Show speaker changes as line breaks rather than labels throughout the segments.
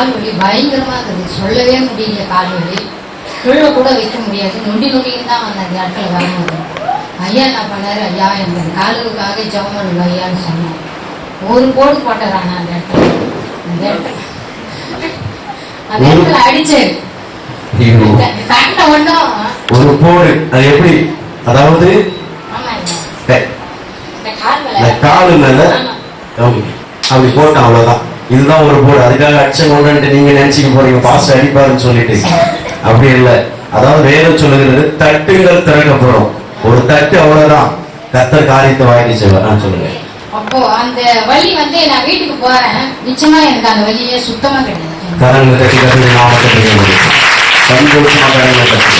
கால் வலி பயங்கரமா இருக்குது. சொல்லவே முடியல கால் வலி கீழே கூட வைக்க முடியாது. நொண்டி நொண்டின்னு தான் அந்த இடத்துல வரும்போது ஐயா என்ன பண்ணாரு? ஐயா எனக்கு காலுக்காக பண்ணுங்க ஐயான்னு சொன்னேன் ஒரு போடு போட்டுறாங்க அந்த இடத்துல. அந்த இடத்துல. அந்த இடத்துல அடிச்சாரு
ஒரு போடு அது எப்படி? அதாவது
கால் மேல
அப்படி போட்டான் அவ்வளவுதான். இதுதான் ஒரு போடு. அதுக்காக அடிச்ச கொண்டு நீங்க நினைச்சுக்க போறீங்க. பாஸ் அடிப்பாருன்னு சொல்லிட்டு. அப்படி இல்ல. அதாவது வேதம் சொல்லுகிறது தட்டுங்கள் திறக்கப்படும். ஒரு தட்டு அவ்வளவுதான். கத்தர் காரியத்தை வாங்கி செய்வார். நான் சொல்லுங்க.
அப்போ அந்த வலி வந்து நான் வீட்டுக்கு போறேன். நிச்சயமா எனக்கு அந்த வலியே சுத்தமா கிடையாது.
கரங்களை தட்டி கரங்களை நாமத்தை சந்தோஷமா கரங்களை தட்டி.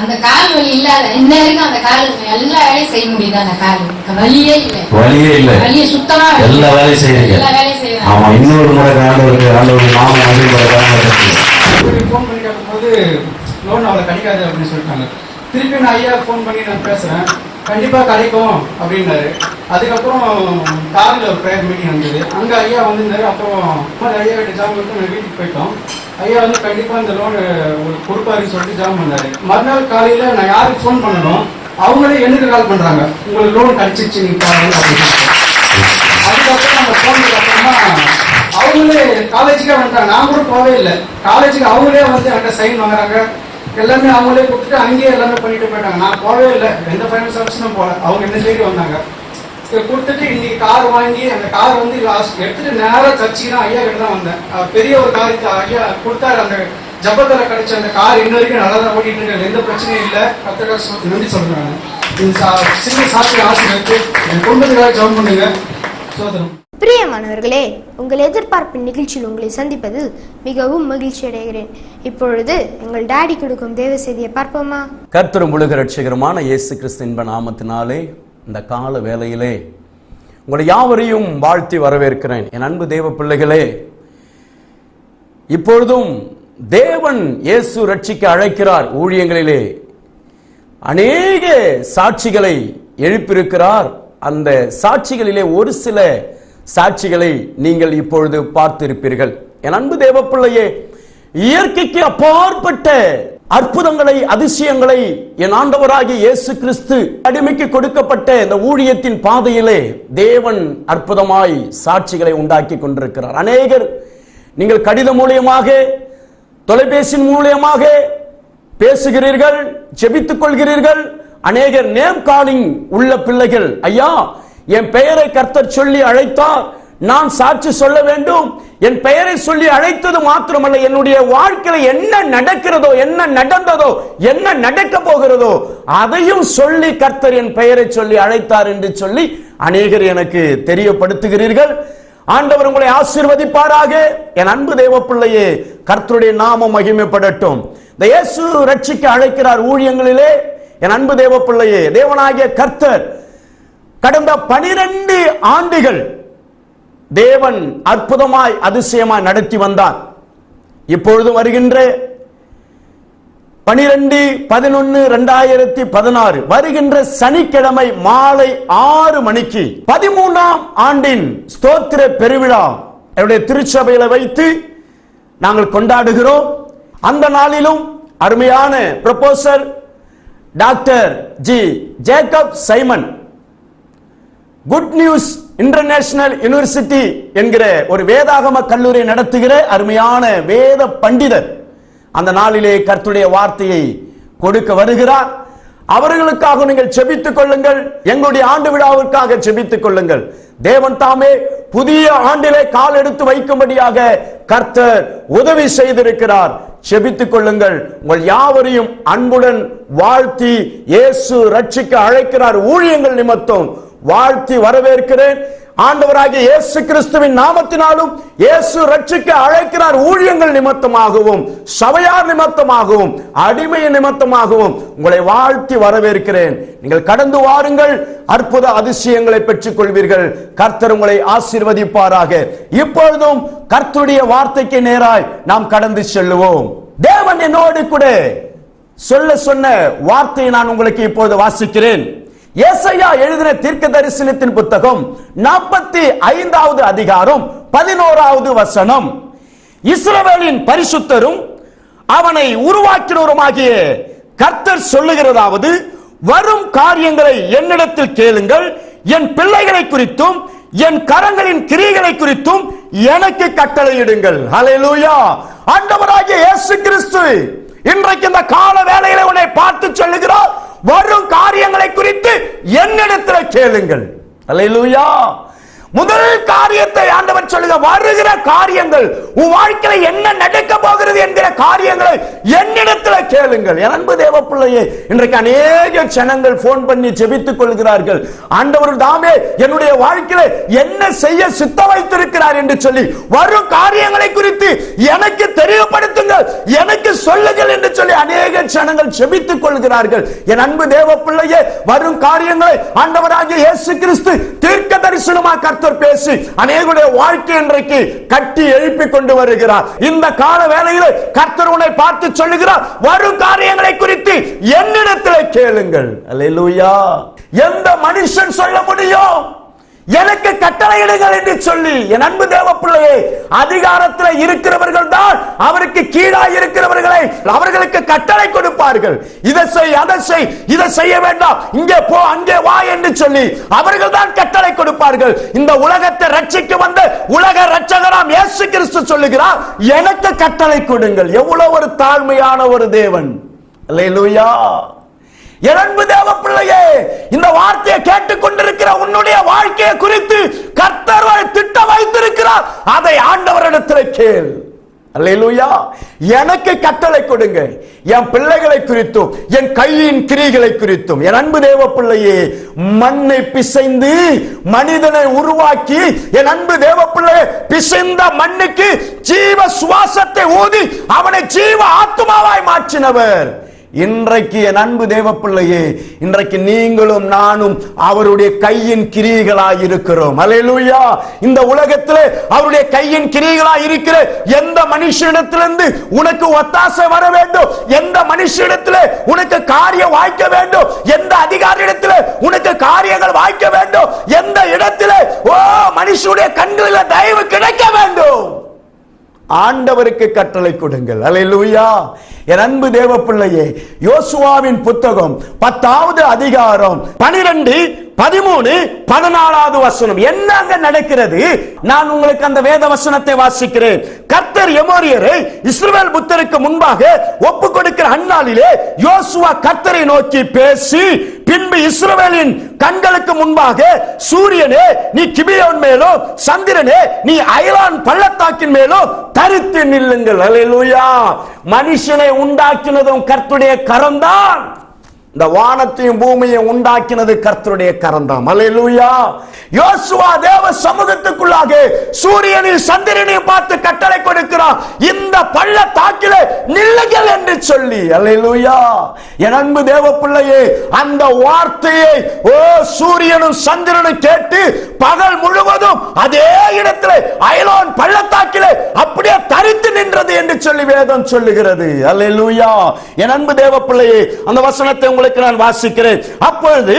அந்த கால் வலி இல்லாத இன்ன வரைக்கும் அந்த கால் எல்லா வேலையும் செய்ய முடியுது? அந்த கால். வலியே இல்லை.
வழியே இல்ல.
வலியை சுத்தமா
எல்லா. வேலையும் செய்றீங்க
எல்லா வேலையும் செய்யறேன்.
ஆமா இன்னொரு முறை ஆண்டவருக்கு ஆண்டவருக்கு நாம
திருப்பி ஃபோன் பண்ணி கேட்கும்போது லோன் அவளை கிடைக்காது அப்படின்னு சொல்லிட்டாங்க. திருப்பி நான் ஐயா ஃபோன் பண்ணி நான் பேசுகிறேன் கண்டிப்பாக கிடைக்கும் அப்படின்னாரு. அதுக்கப்புறம் காரில் ஒரு ப்ரேயர் மீட்டிங் வந்தது அங்கே ஐயா வந்திருந்தாரு. அப்புறம் ஐயா கிட்ட ஜாம் பண்ணிட்டு நான் வீட்டுக்கு போயிட்டோம். ஐயா வந்து கண்டிப்பாக இந்த லோன் உங்களுக்கு கொடுப்பாருன்னு சொல்லிட்டு ஜாம் பண்ணாரு. மறுநாள் காலையில் நான் யாருக்கு ஃபோன் பண்ணணும் அவங்களே எனக்கு கால் பண்ணுறாங்க உங்களுக்கு லோன் கிடைச்சிச்சு நீங்கள் அப்படின்னு அதுக்கப்புறம் நம்ம போனதுக்கு அப்புறமா அவங்களே காலேஜுக்கே வந்துட்டாங்க. நான் கூட போகவே இல்லை. காலேஜுக்கு அவங்களே வந்து என்கிட்ட சைன் வாங்குறாங்க. எல்லாமே அவங்களே கொடுத்துட்டு அங்கேயே எல்லாமே பண்ணிட்டு போயிட்டாங்க. நான் போகவே இல்லை. எந்த ஃபைனான்ஸ் ஆஃபீஸும் போகல. அவங்க என்ன தேடி வந்தாங்க. கொடுத்துட்டு இன்னைக்கு கார் வாங்கி அந்த கார் வந்து லாஸ்ட் எடுத்துட்டு நேராக சர்ச்சுக்கு தான் ஐயா கிட்ட தான் வந்தேன். பெரிய ஒரு காரியத்தை ஐயா கொடுத்தாரு. அந்த ஜபத்தில் கிடைச்ச அந்த கார் இன்ன வரைக்கும் நல்லா தான் ஓட்டிட்டு இருக்கு. எந்த பிரச்சனையும் இல்லை. கத்திரிக்காய் நன்றி சொல்றேன் இந்த சின்ன சாட்சி ஆசிரியருக்கு என் குடும்பத்துக்காக ஜெபம் பண்ணுங்க. சோதனம்.
பிரியமானவர்களே உங்கள் எதிர்பார்ப்பின் நிகழ்ச்சியில் உங்களை சந்திப்பது மிகவும் மகிழ்ச்சி அடைகிறேன். இப்பொழுது எங்கள் டாடி கொடுக்கும் தேவ செய்தியை பார்ப்போமா?
கர்த்தரும் உலக ரட்சகரமான இயேசு கிறிஸ்தின்ப நாமத்தினாலே இந்த கால வேலையிலே உங்களை யாவரையும் வாழ்த்தி வரவேற்கிறேன். என் அன்பு தேவ பிள்ளைகளே இப்பொழுதும் தேவன் இயேசு ரட்சிக்க அழைக்கிறார் ஊழியங்களிலே. அநேக சாட்சிகளை எழுப்பியிருக்கிறார். அந்த சாட்சிகளிலே ஒரு சில சாட்சிகளை நீங்கள் இப்பொழுது பார்த்திருப்பீர்கள். என் அன்பு தேவ பிள்ளையே இயற்கைக்கு அப்பாற்பட்ட அற்புதங்களை அதிசயங்களை என் ஆண்டவராகிய இயேசு கிறிஸ்து அடிமைக்கு கொடுக்கப்பட்ட இந்த ஊழியத்தின் பாதையிலே தேவன் அற்புதமாய் சாட்சிகளை உண்டாக்கி கொண்டிருக்கிறார். அநேகர் நீங்கள் கடிதம் மூலியமாக தொலைபேசி மூலியமாக பேசுகிறீர்கள் ஜெபித்துக் கொள்கிறீர்கள். அநேகர் நேம் காலிங் உள்ள பிள்ளைகள் ஐயா என் பெயரை கர்த்தர் சொல்லி அழைத்தார். நான் சாட்சி சொல்ல வேண்டும். என் பெயரை சொல்லி அழைத்தது மாத்திரமல்ல. என்னுடைய வாழ்க்கையில் என்ன நடக்கிறதோ என்ன நடந்ததோ என்ன நடக்க போகிறதோ அதையும் சொல்லி கர்த்தர் என் பெயரை சொல்லி அழைத்தார் என்று சொல்லி அநேகர் எனக்கு தெரியப்படுத்துகிறீர்கள். ஆண்டவர் உங்களை ஆசீர்வதிப்பாராக. என் அன்பு தேவ பிள்ளையே கர்த்தருடைய நாமம் மகிமைப்படட்டும். இந்த இயேசு ரட்சிக்க அழைக்கிறார் ஊழியங்களிலே. என் அன்பு தேவ பிள்ளையே தேவனாகிய கர்த்தர் கடந்த பனிரெண்டு ஆண்டுகள் தேவன் அற்புதமாய் அதிசயமாய் நடத்தி வந்தார். இப்பொழுது வருகின்ற பனிரெண்டு பதினொன்னு ரெண்டாயிரத்தி பதினாறு வருகின்ற சனிக்கிழமை மாலை ஆறு மணிக்கு பதிமூணாம் ஆண்டின் ஸ்தோத்திர பெருவிழா என்னுடைய திருச்சபையில வைத்து நாங்கள் கொண்டாடுகிறோம். அந்த நாளிலும் அருமையான professor doctor G Jacob Simon good news international university என்கிற ஒரு வேதாகம கல்லூரி நடத்துகிற அருமையான வேத பண்டிதர் அந்த நாளிலே கர்த்துடைய வார்த்தையை கொடுக்க வருகிறார். அவர்களுக்காக நீங்கள் செபித்துக் கொள்ளுங்கள். எங்களுடைய ஆண்டு விழாவிற்காக செபித்துக் கொள்ளுங்கள். தேவன் தாமே புதிய ஆண்டிலே கால் எடுத்து வைக்கும்படியாக கர்த்தர் உதவி செய்திருக்கிறார். செபித்துக் கொள்ளுங்கள். உங்கள் யாவரையும் அன்புடன் வாழ்த்தி இயேசு ரட்சிக்க அழைக்கிறார். ஊழியங்கள் நிமித்தம் வாழ்த்தி வரவேற்கிறேன். ஆண்டவராகிய இயேசு கிறிஸ்துவின் நாமத்தினாலும் இயேசு ரட்சிக்க அழைக்கிறார் ஊழியங்கள் நிமித்தமாகவும் சபையார் நிமித்தமாகவும் அடிமை நிமித்தமாகவும் உங்களை வாழ்த்தி வரவேற்கிறேன். நீங்கள் கடந்து வாருங்கள். அற்புத அதிசயங்களை பெற்றுக் கொள்வீர்கள் கர்த்தர் உங்களை ஆசீர்வதிப்பாராக. இப்பொழுதும் கர்த்தருடைய வார்த்தைக்கு நேராய் நாம் கடந்து செல்லுவோம். தேவன் என்னோடு கூட சொல்ல சொன்ன வார்த்தையை நான் உங்களுக்கு இப்பொழுது வாசிக்கிறேன். ஏசையா எழுதின தீர்க்க தரிசனத்தின் புத்தகம் நாற்பத்தி ஐந்தாவது அதிகாரம் பதினோராவது வசனம். இஸ்ரவேலின் பரிசுத்தரும் அவனை உருவாக்கினவருமாகிய கர்த்தர் சொல்லுகிறதாவது வரும் காரியங்களை என்னிடத்தில் கேளுங்கள். என் பிள்ளைகளை குறித்தும் என் கரங்களின் கிரியைகளை குறித்தும் எனக்கு கட்டளையிடுங்கள். ஹalleluya ஆண்டவராகிய இயேசு கிறிஸ்து இன்றைக்கு இந்த கால வேளையில உன்னை பார்த்து சொல்லுகிறார். வரும் காரியங்களை குறித்து என்னிடத்தில் கேளுங்கள். ஹalleluya முதல் காரியத்தை ஆண்டவர் சொல்லுக வருகிற காரியங்கள் உன் வாழ்க்கையில என்ன நடக்க போகிறது என்கிற காரியங்களை என்னிடத்துல கேளுங்கள். என் அன்பு தேவ பிள்ளையே இன்றைக்கு அநேக ஜனங்கள் போன் பண்ணி ஜெபித்துக் கொள்கிறார்கள். ஆண்டவர் தாமே என்னுடைய வாழ்க்கையில என்ன செய்ய சித்த வைத்திருக்கிறார்? என்று சொல்லி வரும் காரியங்களை குறித்து எனக்கு தெரியப்படுத்துங்கள் எனக்கு சொல்லுங்கள் என்று சொல்லி அநேக ஜனங்கள் ஜெபித்துக் கொள்கிறார்கள். என் அன்பு தேவ பிள்ளையே வரும் காரியங்களை ஆண்டவராகிய இயேசு கிறிஸ்து தீர்க்க தரிசனமா கர்த்தர் பேசி அநேகருடைய வாழ்க்கை இன்றைக்கு கட்டி எழுப்பி கொண்டு வருகிறார். இந்த கால வேலையில் கர்த்தர் உன்னை பார்த்து சொல்லுகிறார் வரும் காரியங்களை குறித்து என்னிடத்தில் கேளுங்கள். அல்லேலூயா. எந்த மனுஷன் சொல்ல முடியும்? எனக்கு கட்டளையிடுங்கள் என்று சொல்லி என் அன்பு தேவ பிள்ளையே அதிகாரத்தில் இருக்கிறவர்கள் தான் அவருக்கு கீழாய் இருக்கிறவர்களை அவர்களுக்கு கட்டளை கொடுப்பார்கள். இதை செய் அதை செய் இதை செய்ய வேண்டாம். இங்கே போ அங்கே வா என்று சொல்லி அவர்கள் தான் கட்டளை கொடுப்பார்கள். இந்த உலகத்தை ரட்சிக்க வந்த உலக ரட்சகராம் இயேசு கிறிஸ்து சொல்லுகிறார் எனக்கு கட்டளை கொடுங்கள். எவ்வளவு ஒரு தாழ்மையான ஒரு தேவன். அல்லேலூயா. என் அன்பு தேவ பிள்ளையே இந்த வார்த்தையை கேட்டுக்கொண்டிருக்கிற உன்னுடைய வாழ்க்கையை குறித்து கர்த்தர் திட்டம் வைத்திருக்கிறார். அதை ஆண்டவரிடத்தில் கேள். அல்லேலூயா. எனக்கு கட்டளை கொடுங்க. என் பிள்ளைகளை குறித்தும் என் கையின் கிரிகளை குறித்தும். என் அன்பு தேவ பிள்ளையே மண்ணை பிசைந்து மனிதனை உருவாக்கி என் அன்பு தேவ பிள்ளையே பிசைந்த மண்ணுக்கு ஜீவ சுவாசத்தை ஊதி அவனை ஜீவ ஆத்மாவாய் மாற்றினவர். இன்றைக்கு என் அன்பு தேவ பிள்ளையே இன்றைக்கு நீங்களும் நானும் அவருடைய கையின் கிரியைகளாய் இருக்கிறோம். அலையலூயா இந்த உலகத்தில் அவருடைய கையின் கிரியைகளாய் இருக்கிற எந்த மனுஷனிடத்திலிருந்து உனக்கு ஒத்தாசை வர வேண்டும்? எந்த மனுஷனிடத்தில் உனக்கு காரியம் வாய்க்க வேண்டும்? எந்த அதிகாரியிடத்தில் உனக்கு காரியங்கள் வாய்க்க வேண்டும்? எந்த இடத்திலே ஓ மனுஷனுடைய கண்களில் தயவு கிடைக்க வேண்டும். ஆண்டவருக்கு கட்டளை கொடுங்கள். அலையலூயா என் அன்பு தேவ பிள்ளையே யோசுவாவின் புத்தகம் பத்தாவது அதிகாரம் பனிரெண்டு பதிமூணு பதினாலாவது வசனம். என்னங்க நடக்கிறது? நான் உங்களுக்கு அந்த வேத வசனத்தை வாசிக்கிறேன். கர்த்தர் எமோரியரை இஸ்ரவேல் புத்தருக்கு முன்பாக ஒப்பு கொடுக்கிற அந்நாளிலே யோசுவா கர்த்தரை நோக்கி பேசி பின்பு இஸ்ரவேலின் கண்களுக்கு முன்பாக சூரியனே நீ கிபியோன் மேலும் சந்திரனே நீ அயலான் பள்ளத்தாக்கின் மேலும் தரித்து நில்லுங்கள். மனுஷனை உண்டாக்கினதும் கர்த்துடைய கரம்தான். இந்த வானத்தையும் பூமியையும் உண்டாக்கினது கர்த்தருடைய கரந்தாம் அல்லேலூயா யோசுவா தேவ சமூகத்துக்குள்ளாக சூரியனையும் சந்திரனையும் பார்த்து கட்டளை கொடுக்கிறான். இந்த பள்ளத்தாக்கிலே நில்லுங்கள் என்று சொல்லி. அல்லேலூயா என் அன்பு தேவ பிள்ளையே அந்த வார்த்தையை ஓ சூரியனும் சந்திரனும் கேட்டு பகல் முழுவதும் அதே இடத்திலே அயலோன் பள்ளத்தாக்கிலே அப்ப சொல்லி வேதம் சொல்லுகிறது. அல்லேலூயா. என் அன்பு தேவ பிள்ளையே அந்த வசனத்தை உங்களுக்கு நான் வாசிக்கிறேன். அப்பொழுது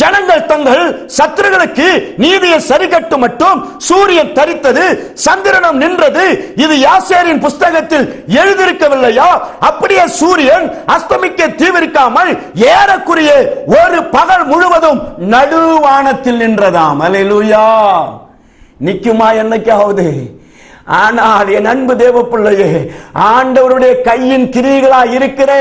ஜனங்கள் தங்கள் சத்துருகளுக்கு நீதியை சரிகட்டு மட்டும் சூரியன் தரித்தது சந்திரனம் நின்றது. இது யாசேரின் புஸ்தகத்தில் எழுதியிருக்கவில்லையா? அப்படியே சூரியன் அஸ்தமிக்க தீவிரிக்காமல் ஏறக்குரிய ஒரு பகல் முழுவதும் நடுவானத்தில் நின்றதாம். அல்லேலூயா. நிக்குமா என்னைக்காவது? ஆனால் என் அன்பு தேவ பிள்ளையே ஆண்டவருடைய கையின் கிரிகளா இருக்கிற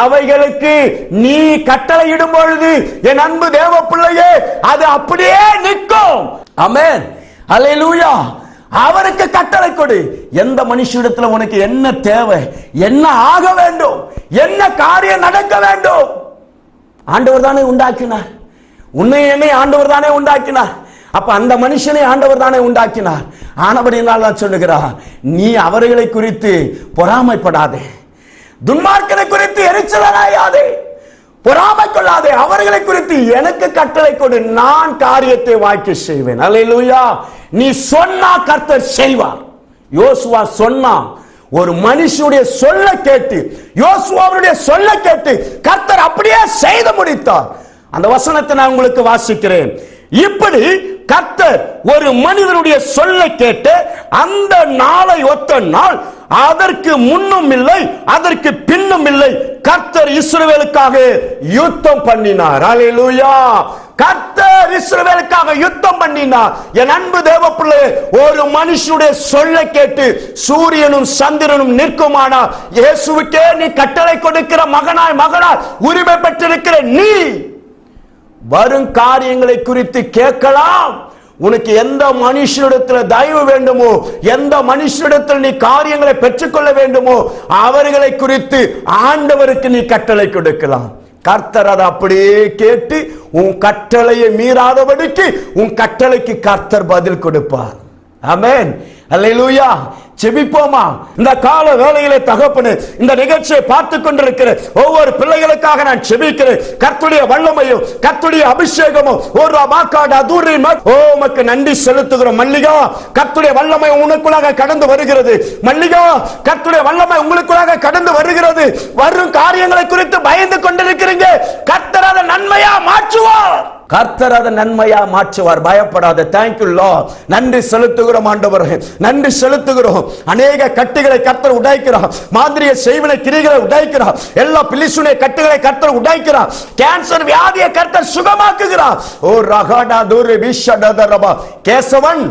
அவைகளுக்கு நீ கட்டளையிடும் பொழுது என் அன்பு தேவ பிள்ளையே அது அப்படியே நிற்கும். அமேன் அலையலூயா அவருக்கு கட்டளை கொடு. எந்த மனுஷிடத்துல உனக்கு என்ன தேவை என்ன ஆக வேண்டும் என்ன காரியம் நடக்க வேண்டும்? ஆண்டவர் தானே உண்டாக்கினார். உன்னை என்னை ஆண்டவர் தானே உண்டாக்கினார். அப்ப அந்த மனுஷனை ஆண்டவர் தானே உண்டாக்கினார். ஆனபடினால் நான் சொல்லுகிறார் நீ அவர்களை குறித்து பொறாமைப்படாதே. துன்மார்க்கனை குறித்து எரிச்சலாயாதே பொறாமை கொள்ளாதே. அவர்களை குறித்து எனக்கு கட்டளை கொடு. நான் காரியத்தை வாழ்க்கை செய்வேன். அல்லேலூயா. நீ சொன்னா கர்த்தர் செய்வார். யோசுவா சொன்னான் ஒரு மனுஷனுடைய சொல்ல கேட்டு யோசுவாவுடைய சொல்ல கேட்டு கர்த்தர் அப்படியே செய்து முடித்தார். அந்த வசனத்தை நான் உங்களுக்கு வாசிக்கிறேன். இப்படி கர்த்தர் ஒரு மனிதனுடைய சொல்லை கேட்டு அந்த நாளை ஒத்த நாள் அதற்கு முன்னும் இல்லை அதற்கு பின்னும் இல்லை. கர்த்தர் இஸ்ரவேலுக்காக யுத்தம் பண்ணினார். அலையலூயா கர்த்தர் இஸ்ரவேலுக்காக யுத்தம் பண்ணினார். என் அன்பு தேவ பிள்ளை ஒரு மனுஷனுடைய சொல்லை கேட்டு சூரியனும் சந்திரனும் நிற்குமானா? இயேசுவுக்கே நீ கட்டளை கொடுக்கிற மகனாய் மகனாய் உரிமை பெற்றிருக்கிற நீ. வரும் காரியங்களை குறித்து கேட்கலாம். உனக்கு எந்த மனுஷனிடத்தில் தயவு வேண்டுமோ எந்த மனுஷனிடத்தில் நீ காரியங்களை பெற்றுக்கொள்ள வேண்டுமோ அவர்களை குறித்து ஆண்டவருக்கு நீ கட்டளை கொடுக்கலாம். கர்த்தர் அதை அப்படியே கேட்டு உன் கட்டளையை மீறாதபடிக்கு உன் கட்டளைக்கு கர்த்தர் பதில் கொடுப்பார். அமேன் அல்லேலூயா. செபிப்போமா இந்த கால வேலையிலே தகப்பனு இந்த நிகழ்ச்சியை பார்த்து கொண்டிருக்கிற ஒவ்வொரு பிள்ளைகளுக்காக நான் செபிக்கிறேன் கத்துடைய வல்லமையும் கத்துடைய அபிஷேகமும் ஒரு மாக்காடு அதூரி ஓ உமக்கு நன்றி செலுத்துகிறோம். மல்லிகா கத்துடைய வல்லமை உனக்குள்ளாக கடந்து வருகிறது. மல்லிகா கத்துடைய வல்லமை உங்களுக்குள்ளாக கடந்து வருகிறது. வரும் காரியங்களை குறித்து பயந்து கொண்டிருக்கிறீங்க. கர்த்தர் அதை நன்மையா மாற்றுவார். கர்த்தர் அதை நன்மையா மாற்றுவார். பயப்படாத. தேங்க்யூ லா நன்றி செலுத்துகிறோம் ஆண்டவர். நன்றி செலுத்துகிறோம். அநேக கட்டுகளை கர்த்தர் உடைக்கிறார். மாந்திரிய செய்வனை கிரிகளை உடைக்கிறார். எல்லா பிலிசுனை கட்டுகளை கர்த்தர் உடைக்கிறார். கேன்சர் வியாதியை கர்த்தர் சுகமாக்குகிறார். ஓ ரகாடா தூரி விஷடதரபா கேசவன்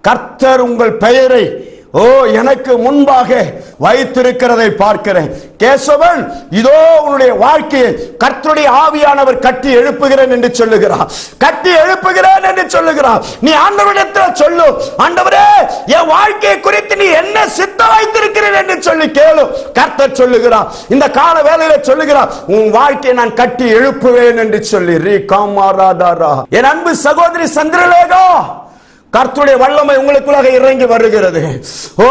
கர்த்தர் உங்கள் பெயரை ஓ எனக்கு முன்பாக வைத்திருக்கிறதை பார்க்கிறேன். கேசவன் இதோ உன்னுடைய வாழ்க்கையை கர்த்தருடைய ஆவியானவர் கட்டி எழுப்புகிறேன் என்று சொல்லுகிறார். கட்டி எழுப்புகிறேன் என்று சொல்லுகிறார். நீ ஆண்டவரிடத்தில் சொல்லு. ஆண்டவரே என் வாழ்க்கையை குறித்து நீ என்ன சித்த வைத்திருக்கிறேன் என்று சொல்லி கேளு. கர்த்தர் சொல்லுகிறார். இந்த கால வேலையில சொல்லுகிறார் உன் வாழ்க்கையை நான் கட்டி எழுப்புவேன் என்று சொல்லி. ரீ காமாராதாரா என் அன்பு சகோதரி சந்திரலேகா கர்த்துடைய வல்லமை உங்களுக்குள்ளாக இறங்கி வருகிறது. ஓ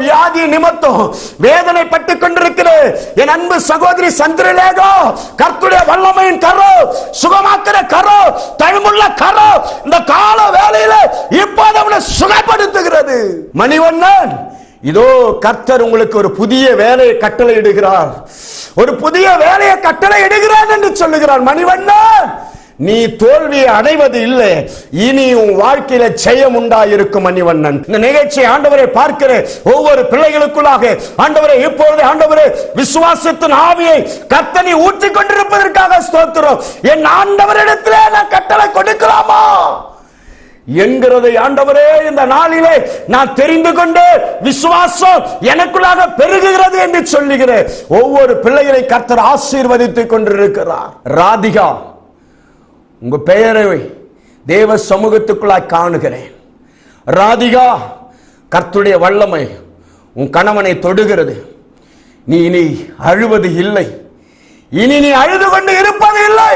வியாதி நிமித்தம் வேதனை பட்டு கொண்டிருக்கிற என் அன்பு சகோதரி சந்திரலேகோ கர்த்துடைய வல்லமையின் கரோ சுகமாக்குற கரோ தழுமுள்ள கரோ இந்த கால வேலையில இப்போது அவனை சுகப்படுத்துகிறது. மணிவண்ணன் இதோ கர்த்தர் உங்களுக்கு ஒரு புதிய வேலையை கட்டளை இடுகிறார் ஒரு புதிய வேலையை கட்டளை இடுகிறார் என்று சொல்லுகிறார் மணிவண்ணன். நீ தோல்வி அடைவது இல்லை. இனி உன் வாழ்க்கையில ஜெயம் உண்டாயிருக்கும் மணிவண்ணன் இந்த நிகழ்ச்சியை ஆண்டவரை பார்க்கிற ஒவ்வொரு பிள்ளைகளுக்குள்ளாக ஆண்டவரை இப்பொழுது ஆண்டவரே விசுவாசத்தின் ஆவியை கத்தனி ஊற்றிக் கொண்டிருப்பதற்காக ஸ்தோத்திரம். என் ஆண்டவரிடத்திலே நான் கட்டளை கொடுக்கலாமா? என்கிறதை ஆண்டவரே இந்த நாளிலே நான் தெரிந்து கொண்டு விசுவாசம் எனக்குள்ளாக பெருகுகிறது என்று சொல்லுகிறேன். ஒவ்வொரு பிள்ளைகளை கர்த்தர் ஆசீர்வதித்துக் கொண்டிருக்கிறார். ராதிகா. உங்க பெயரை தேவ சமூகத்துக்குள்ளாய் காணுகிறேன். ராதிகா கர்த்துடைய வல்லமை உன் கணவனை தொடுகிறது. நீ இனி அழுவது இல்லை. இனி நீ அழுது கொண்டு இருப்பது இல்லை.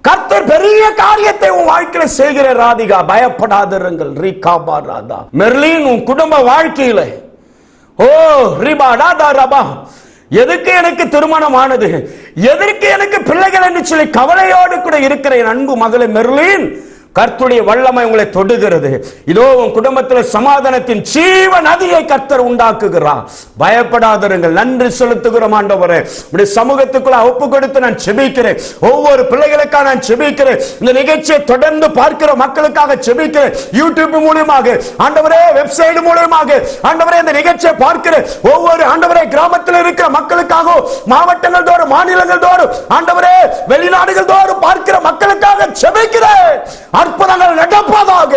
கர்த்தர் பெரிய காரியத்தை உன் வாழ்க்கையில செய்கிற ராதிகா பயப்படாதிருங்கள். ரீகாபா ராதா. மெர்லின் உன் குடும்ப வாழ்க்கையில. ஓ ரிபா ராதா ரபா. எதுக்கு எனக்கு திருமணம் ஆனது எதற்கு எனக்கு பிள்ளைகள் என்று சொல்லி கவலையோடு கூட இருக்கிற என் அன்பு மகளை மெர்லின் கர்த்துடைய வல்லமை உங்களை தொடுகிறது. இதோ உன் குடும்பத்தில் சமாதானத்தின் ஜீவ நதியை கர்த்தர் உண்டாக்குகிறார். பயப்படாதருங்கள். நன்றி செலுத்துகிறோம் ஆண்டவரே. உடைய சமூகத்துக்குள்ள ஒப்பு கொடுத்து நான் செபிக்கிறேன் ஒவ்வொரு பிள்ளைகளுக்காக நான் செபிக்கிறேன் இந்த நிகழ்ச்சியை தொடர்ந்து பார்க்கிற மக்களுக்காக செபிக்கிறேன் யூடியூப் மூலியமாக ஆண்டவரே வெப்சைட் மூலியமாக ஆண்டவரே இந்த நிகழ்ச்சியை பார்க்கிற ஒவ்வொரு ஆண்டவரே கிராமத்தில் இருக்கிற மக்களுக்காக மாவட்டங்கள் தோறும் மாநிலங்கள் தோறும் ஆண்டவரே வெளிநாடுகள் தோறும் பார்க்கிற மக்களுக்காக செபிக்கிறேன் அற்புதங்கள் நடப்பதாக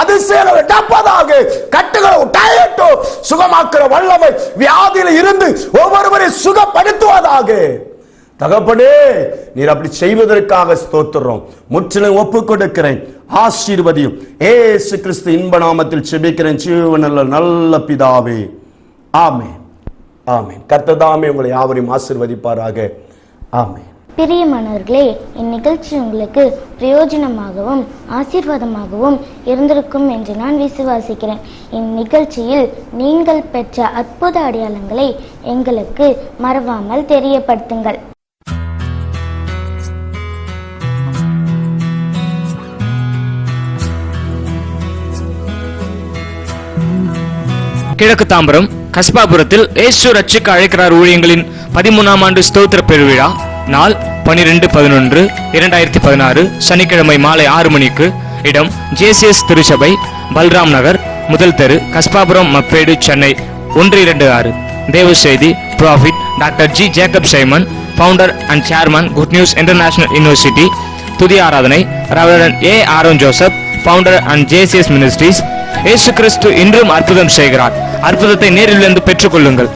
அதிசயங்கள் நடப்பதாக கட்டுகளை உட்டாயட்டோ சுகமாக்குற வல்லமை வியாதியில் இருந்து ஒவ்வொருவரை சுகப்படுத்துவதாக. தகப்பனே நீர் அப்படி செய்வதற்காக ஸ்தோத்துறோம் முற்றிலும் ஒப்பு கொடுக்கிறேன் ஆசீர்வதியும். ஏசு கிறிஸ்து இன்ப நாமத்தில் செபிக்கிறேன். ஜீவனல்ல நல்ல பிதாவே. ஆமே ஆமென். கர்த்ததாமே உங்களை யாவரையும் ஆசிர்வதிப்பாராக. ஆமென்.
பிரியமானவர்களே இந்நிகழ்ச்சி உங்களுக்கு பிரயோஜனமாகவும் ஆசீர்வாதமாகவும் இருந்திருக்கும் என்று நான் விசுவாசிக்கிறேன். இந்நிகழ்ச்சியில் நீங்கள் பெற்ற அற்புத அடையாளங்களை எங்களுக்கு மறவாமல் தெரியப்படுத்துங்கள்.
கிழக்கு தாம்பரம் கஸ்பாபுரத்தில் ஏசு ரட்சிக்க அழைக்கிறார் ஊழியங்களின் பதிமூணாம் ஆண்டு ஸ்தோத்திர பெருவிழா. நாள் பனிரெண்டு பதினொன்று இரண்டாயிரத்தி பதினாறு சனிக்கிழமை மாலை ஆறு மணிக்கு இடம் ஜேசிஎஸ் திருச்சபை பல்ராம் நகர் முதல் தெரு கஸ்பாபுரம் மப்பேடு சென்னை ஒன்று இரண்டு ஆறு. தேவ செய்தி prophet doctor G Jacob Simon founder and chairman good news international university துதி ஆராதனை reverend A Aaron Joseph founder and JCS ministries இயேசு கிறிஸ்து இன்றும் அற்புதம் செய்கிறார். அற்புதத்தை நேரில் இருந்து பெற்றுக்கொள்ளுங்கள்.